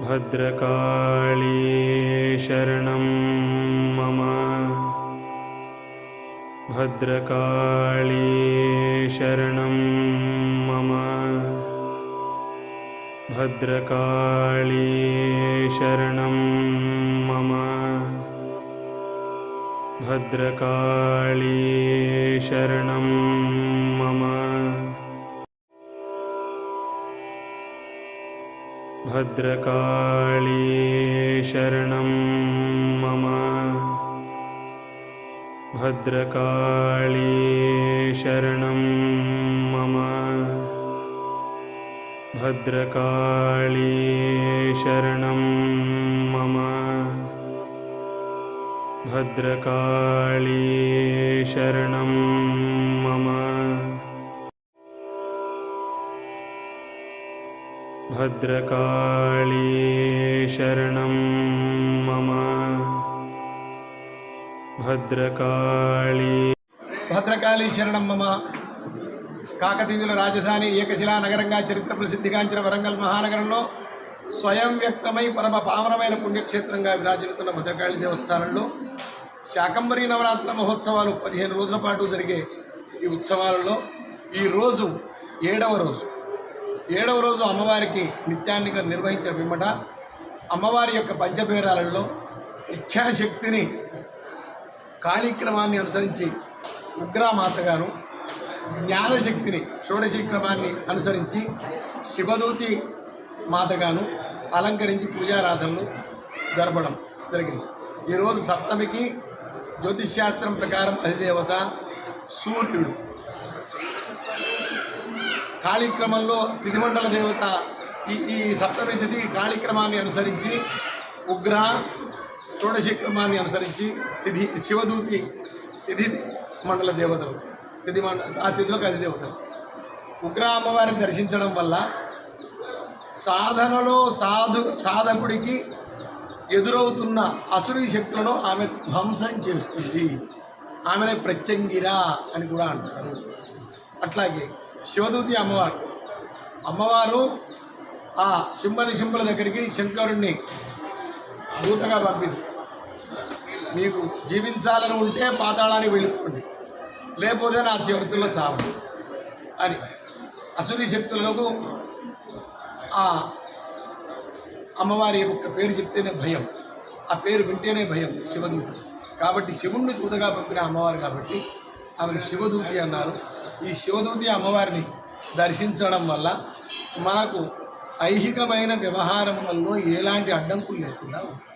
भद्रकाली शरणं मम। भद्रकाली शरणं मम। भद्रकाली शरणं मम। भद्रकाली शरणं भद्रकाली शरणं मम। भद्रकाली शरणं मम। भद्रकाली शरणं मम। भद्रकाली शरणं भद्रकाली शरणं मम भद्रकाली భద్రకాళీ శరణం మమ కాకతీయుల రాజధాని ఏకశిలా నగరంగా చరిత్ర ప్రసిద్ధిగాంచిన వరంగల్ మహానగరంలో స్వయం వ్యక్తమై పరమ పావనమైన పుణ్యక్షేత్రంగా విరాజిల్లుతున్న భద్రకాళి దేవస్థానంలో శాకంబరి నవరాత్రుల మహోత్సవాలు పదిహేను రోజుల పాటు జరిగే ఈ ఉత్సవాలలో ఈ రోజు ఏడవ రోజు ఏడవ రోజు అమ్మవారికి నిత్యాన్ని నిర్వహించిన పిమ్మట అమ్మవారి యొక్క పంచబేరాలలో ఇచ్ఛాశక్తిని కాళీక్రమాన్ని అనుసరించి ఉగ్రామాతగాను జ్ఞానశక్తిని షోడశీ క్రమాన్ని అనుసరించి శివదూతి మాతగాను అలంకరించి పూజారాధనలు జరపడం జరిగింది. ఈరోజు సప్తమికి జ్యోతిష్శాస్త్రం ప్రకారం అధిదేవత సూర్యుడు. కాళీక్రమంలో తిథిమండల దేవత ఈ ఈ సప్తమి తిథి కాళీక్రమాన్ని అనుసరించి ఉగ్ర షోడశక్రమాన్ని అనుసరించి తిథి శివదూతి తిథి మండల దేవతలు. తిథి మండ ఆ తిథిలోకి దేవతలు. ఉగ్ర అమ్మవారిని దర్శించడం వల్ల సాధనలో సాధు సాధకుడికి ఎదురవుతున్న అసురీ శక్తులను ఆమె ధ్వంసం చేస్తుంది. ఆమెనే ప్రత్యంగిరా అని కూడా అంటారు. అట్లాగే శివదూతి అమ్మవారు. అమ్మవారు ఆ సింహని సింహుల దగ్గరికి శంకరుణ్ణి దూతగా పంపింది మీకు జీవించాలని ఉంటే పాతాళానికి వెళ్ళిపోండి. లేకపోతే నా చేతుల్లో చావు అని అసురి శక్తులకు ఆ అమ్మవారి యొక్క పేరు చెప్తేనే భయం. ఆ పేరు వింటేనే భయం శివదూతి. కాబట్టి శివుణ్ణి దూతగా పంపిన అమ్మవారు కాబట్టి ఆమెను శివదూతి అన్నారు. ఈ శివదూతి అమ్మవారిని దర్శించడం వల్ల మనకు ఐహికమైన వ్యవహారములలో ఎలాంటి అడ్డంకులు లేకుండా ఉంటాయి